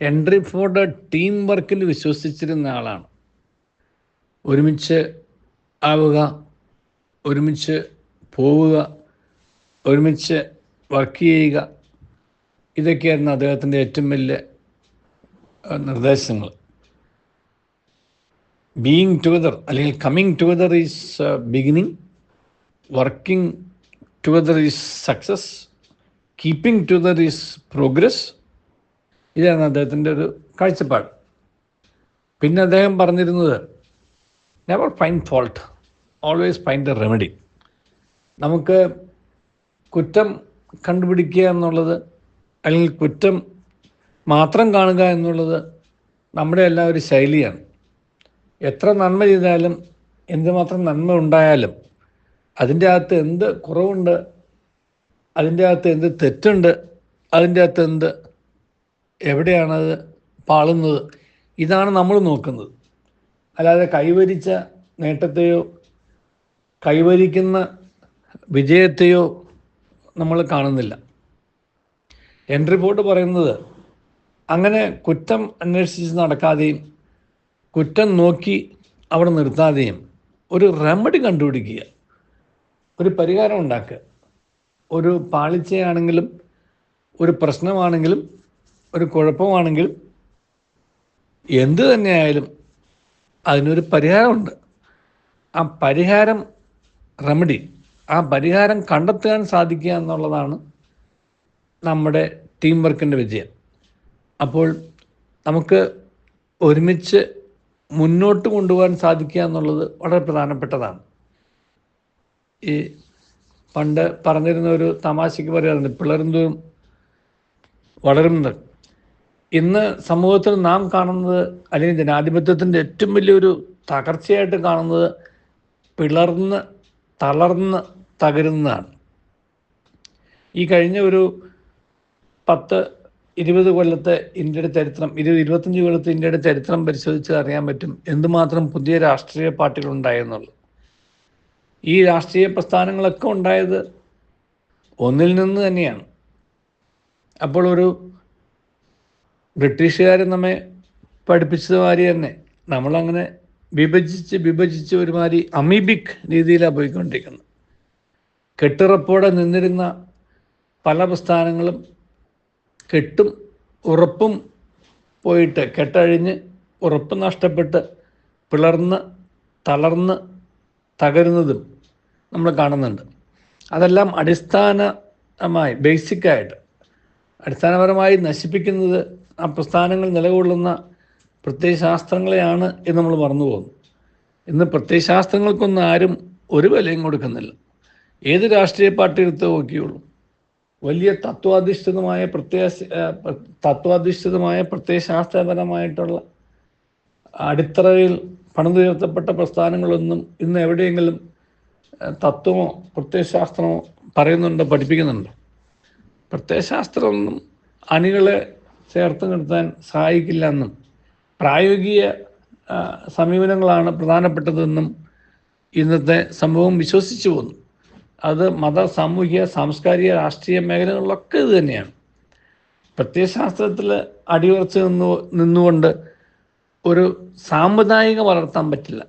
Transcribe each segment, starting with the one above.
Entry Ford team വർക്കിൽ വിശ്വസിച്ചിരുന്ന ആളാണ്. ഒരുമിച്ച് ആവുക ഒരുമിച്ച് പോവുക ഒരുമിച്ച് വർക്ക് ചെയ്യുക ഇതൊക്കെയായിരുന്നു അദ്ദേഹത്തിന്റെ ഏറ്റവും വലിയ നിർദ്ദേശങ്ങൾ. ബീയിങ് ടുഗദർ അല്ലെങ്കിൽ coming together is beginning working together is success keeping together is progress ഇതാണ് അദ്ദേഹത്തിന്റെ ഒരു കാഴ്ചപ്പാട്. പിന്നെ അദ്ദേഹം പറഞ്ഞിരുന്നത് never find fault always find a remedy നമുക്ക് കുറ്റം കണ്ടുപിടിക്കുക എന്നുള്ളത് അല്ലെങ്കിൽ കുറ്റം മാത്രം കാണുക എന്നുള്ളത് നമ്മുടെ എല്ലാം ഒരു ശൈലിയാണ്. എത്ര നന്മ ചെയ്താലും എന്തുമാത്രം നന്മ ഉണ്ടായാലും അതിന്റെ അകത്ത് എന്ത് കുറവുണ്ട് അതിന്റെ അകത്ത് എന്ത് തെറ്റുണ്ട് അതിന്റെ അകത്ത് എന്ത് എവിടെയാണത് പാളുന്നത്? ഇതാണ് നമ്മൾ നോക്കുന്നത്. അല്ലാതെ കൈവരിച്ച നേട്ടത്തെയോ കൈവരിക്കുന്ന വിജയത്തെയോ നമ്മൾ കാണുന്നില്ല. എൻട്രി റിപ്പോർട്ട് പറയുന്നത് അങ്ങനെ കുറ്റം അന്വേഷിച്ച് നടക്കാതെയും കുറ്റം നോക്കി അവിടെ നിർത്താതെയും ഒരു റെമഡി കണ്ടുപിടിക്കുക ഒരു പരിഹാരം ഉണ്ടാക്കുക. ഒരു പാളിച്ചയാണെങ്കിലും ഒരു പ്രശ്നമാണെങ്കിലും ഒരു കുഴപ്പമാണെങ്കിൽ എന്ത് തന്നെയായാലും അതിനൊരു പരിഹാരമുണ്ട്. ആ പരിഹാരം റെമഡി ആ പരിഹാരം കണ്ടെത്താൻ സാധിക്കുക എന്നുള്ളതാണ് നമ്മുടെ ടീം വർക്കിന്റെ വിജയം. അപ്പോൾ നമുക്ക് ഒരുമിച്ച് മുന്നോട്ട് കൊണ്ടുപോകാൻ സാധിക്കുക എന്നുള്ളത് വളരെ പ്രധാനപ്പെട്ടതാണ്. ഈ പണ്ട് പറഞ്ഞിരുന്ന ഒരു തമാശയ്ക്ക് പറയാറുണ്ട് പിളർന്നതും വളരുന്നത്. ഇന്ന് സമൂഹത്തിൽ നാം കാണുന്നത് അല്ലെങ്കിൽ ജനാധിപത്യത്തിന്റെ ഏറ്റവും വലിയൊരു തകർച്ചയായിട്ട് കാണുന്നത് പിളർന്ന് തളർന്ന് തകരുന്നതാണ്. ഈ കഴിഞ്ഞ ഒരു പത്ത് ഇരുപത് കൊല്ലത്തെ ഇന്ത്യയുടെ ചരിത്രം ഇരുപത് ഇരുപത്തഞ്ച് കൊല്ലത്തെ ഇന്ത്യയുടെ ചരിത്രം പരിശോധിച്ച് അറിയാൻ പറ്റും എന്തുമാത്രം പുതിയ രാഷ്ട്രീയ പാർട്ടികൾ ഉണ്ടായെന്നുള്ളത് ഈ രാഷ്ട്രീയ പ്രസ്ഥാനങ്ങളൊക്കെ ഉണ്ടായത് ഒന്നിൽ നിന്ന് തന്നെയാണ്. അപ്പോൾ ഒരു ബ്രിട്ടീഷുകാർ നമ്മെ പഠിപ്പിച്ചത് മാതിരി തന്നെ. നമ്മളങ്ങനെ വിഭജിച്ച് വിഭജിച്ച് ഒരുമാതിരി അമീബിക് രീതിയിലാണ് പോയിക്കൊണ്ടിരിക്കുന്നത്. കെട്ടുറപ്പോടെ നിന്നിരുന്ന പല പ്രസ്ഥാനങ്ങളും കെട്ടും ഉറപ്പും പോയിട്ട് കെട്ടഴിഞ്ഞ് ഉറപ്പ് നഷ്ടപ്പെട്ട് പിളർന്ന് തളർന്ന് തകരുന്നതും നമ്മൾ കാണുന്നുണ്ട്. അതെല്ലാം അടിസ്ഥാനമായി ബേസിക്കായിട്ട് അടിസ്ഥാനപരമായി നശിപ്പിക്കുന്നത് ആ പ്രസ്ഥാനങ്ങൾ നിലകൊള്ളുന്ന പ്രത്യയശാസ്ത്രങ്ങളെയാണ് എന്ന് നമ്മൾ മറന്നു പോകുന്നു. ഇന്ന് പ്രത്യയശാസ്ത്രങ്ങൾക്കൊന്നും ആരും ഒരു വിലയും കൊടുക്കുന്നില്ല. ഏത് രാഷ്ട്രീയ പാർട്ടി എടുത്ത് നോക്കിയുള്ളൂ വലിയ തത്വാധിഷ്ഠിതമായ പ്രത്യയ തത്വാധിഷ്ഠിതമായ പ്രത്യയശാസ്ത്രപരമായിട്ടുള്ള അടിത്തറയിൽ പണിതുയർത്തപ്പെട്ട പ്രസ്ഥാനങ്ങളൊന്നും ഇന്ന് എവിടെയെങ്കിലും തത്വമോ പ്രത്യയശാസ്ത്രമോ പറയുന്നുണ്ടോ പഠിപ്പിക്കുന്നുണ്ടോ? പ്രത്യയശാസ്ത്രമൊന്നും അണികളെ ചേർത്ത് നിർത്താൻ സഹായിക്കില്ല എന്നും പ്രായോഗിക സമീപനങ്ങളാണ് പ്രധാനപ്പെട്ടതെന്നും ഇന്നത്തെ സംഭവം വിശ്വസിച്ചു പോന്നു. അത് മത സാമൂഹിക സാംസ്കാരിക രാഷ്ട്രീയ മേഖലകളിലൊക്കെ ഇത് തന്നെയാണ്. പ്രത്യയശാസ്ത്രത്തിൽ അടിയുറച്ച് നിന്നു നിന്നുകൊണ്ട് ഒരു സാമുദായിക വളർത്താൻ പറ്റില്ല.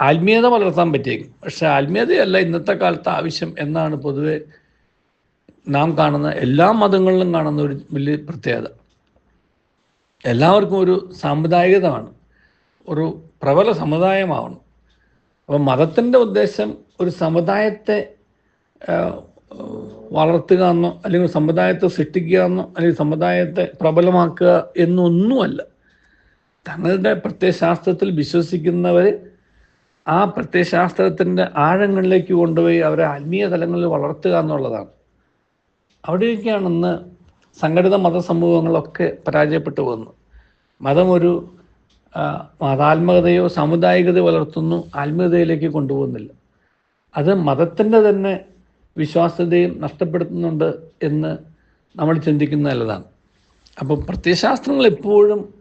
ആത്മീയത വളർത്താൻ പറ്റിയേക്കും. പക്ഷെ ആത്മീയതയല്ല ഇന്നത്തെ കാലത്ത് ആവശ്യം എന്നാണ് പൊതുവെ നാം കാണുന്ന എല്ലാ മതങ്ങളിലും കാണുന്ന ഒരു വലിയ പ്രത്യേകത. എല്ലാവർക്കും ഒരു സാമുദായികതമാണ് ഒരു പ്രബല സമുദായമാവണം. അപ്പം മതത്തിന്റെ ഉദ്ദേശം ഒരു സമുദായത്തെ വളർത്തുക എന്നോ അല്ലെങ്കിൽ സമുദായത്തെ സൃഷ്ടിക്കുക എന്നോ അല്ലെങ്കിൽ സമുദായത്തെ പ്രബലമാക്കുക എന്നൊന്നുമല്ല. തങ്ങളുടെ പ്രത്യയശാസ്ത്രത്തിൽ വിശ്വസിക്കുന്നവർ ആ പ്രത്യയശാസ്ത്രത്തിന്റെ ആഴങ്ങളിലേക്ക് കൊണ്ടുപോയി അവരെ ആത്മീയ തലങ്ങളിൽ വളർത്തുക എന്നുള്ളതാണ്. അവിടെയൊക്കെയാണ് ഇന്ന് സംഘടിത മതസമൂഹങ്ങളൊക്കെ പരാജയപ്പെട്ടു പോകുന്നു. മതം ഒരു മതാത്മകതയോ സാമുദായികതയോ വളർത്തുന്നു ആത്മീയതയിലേക്ക് കൊണ്ടുപോകുന്നില്ല. അത് മതത്തിന്റെ തന്നെ വിശ്വാസ്യതയും നഷ്ടപ്പെടുത്തുന്നുണ്ട് എന്ന് നമ്മൾ ചിന്തിക്കുന്ന നല്ലതാണ്. അപ്പം പ്രത്യയശാസ്ത്രങ്ങൾ എപ്പോഴും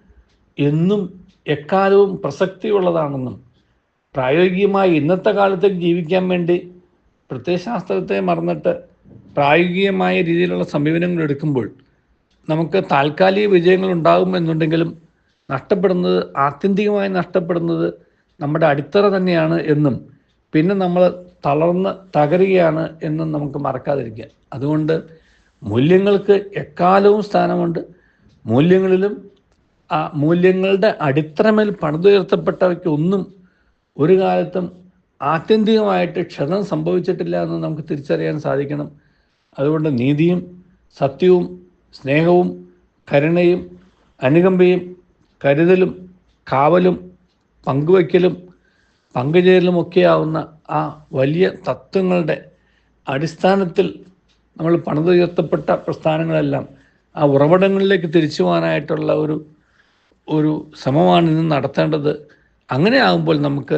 എന്നും എക്കാലവും പ്രസക്തിയുള്ളതാണെന്നും പ്രായോഗികമായി ഇന്നത്തെ കാലത്തേക്ക് ജീവിക്കാൻ വേണ്ടി പ്രത്യയശാസ്ത്രത്തെ മറന്നിട്ട് പ്രായോഗികമായ രീതിയിലുള്ള സമീപനങ്ങൾ എടുക്കുമ്പോൾ നമുക്ക് താൽക്കാലിക വിജയങ്ങൾ ഉണ്ടാകും എന്നുണ്ടെങ്കിലും നഷ്ടപ്പെടുന്നത് ആത്യന്തികമായി നഷ്ടപ്പെടുന്നത് നമ്മുടെ അടിത്തറ തന്നെയാണ് എന്നും പിന്നെ നമ്മൾ തളർന്ന് തകരുകയാണ് എന്നും നമുക്ക് മറക്കാതിരിക്കുക. അതുകൊണ്ട് മൂല്യങ്ങൾക്ക് എക്കാലവും സ്ഥാനമുണ്ട്. മൂല്യങ്ങളിലും ആ മൂല്യങ്ങളുടെ അടിത്തറമേൽ പണിതുയർത്തപ്പെട്ടവയ്ക്ക് ഒന്നും ഒരു കാലത്തും ആത്യന്തികമായിട്ട് ക്ഷതം സംഭവിച്ചിട്ടില്ല എന്ന് നമുക്ക് തിരിച്ചറിയാൻ സാധിക്കണം. അതുകൊണ്ട് നീതിയും സത്യവും സ്നേഹവും കരുണയും അനുകമ്പയും കരുതലും കാവലും പങ്കുവയ്ക്കലും പങ്കുചേരലും ഒക്കെയാവുന്ന ആ വലിയ തത്വങ്ങളുടെ അടിസ്ഥാനത്തിൽ നമ്മൾ പണിതുയർത്തപ്പെട്ട പ്രസ്ഥാനങ്ങളെല്ലാം ആ ഉറവിടങ്ങളിലേക്ക് തിരിച്ചു പോകാനായിട്ടുള്ള ഒരു ഒരു ശ്രമമാണ് ഇന്ന് നടത്തേണ്ടത്. അങ്ങനെ ആകുമ്പോൾ നമുക്ക്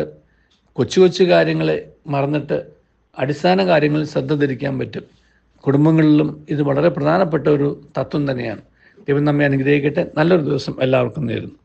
കൊച്ചു കൊച്ചു കാര്യങ്ങളെ മറന്നിട്ട് അടിസ്ഥാന കാര്യങ്ങളിൽ ശ്രദ്ധ ധരിക്കാൻ പറ്റും. കുടുംബങ്ങളിലും ഇത് വളരെ പ്രധാനപ്പെട്ട ഒരു തത്വം തന്നെയാണ്. ദൈവം നമ്മെ അനുഗ്രഹിക്കട്ടെ. നല്ലൊരു ദിവസം എല്ലാവർക്കും നേരുന്നു.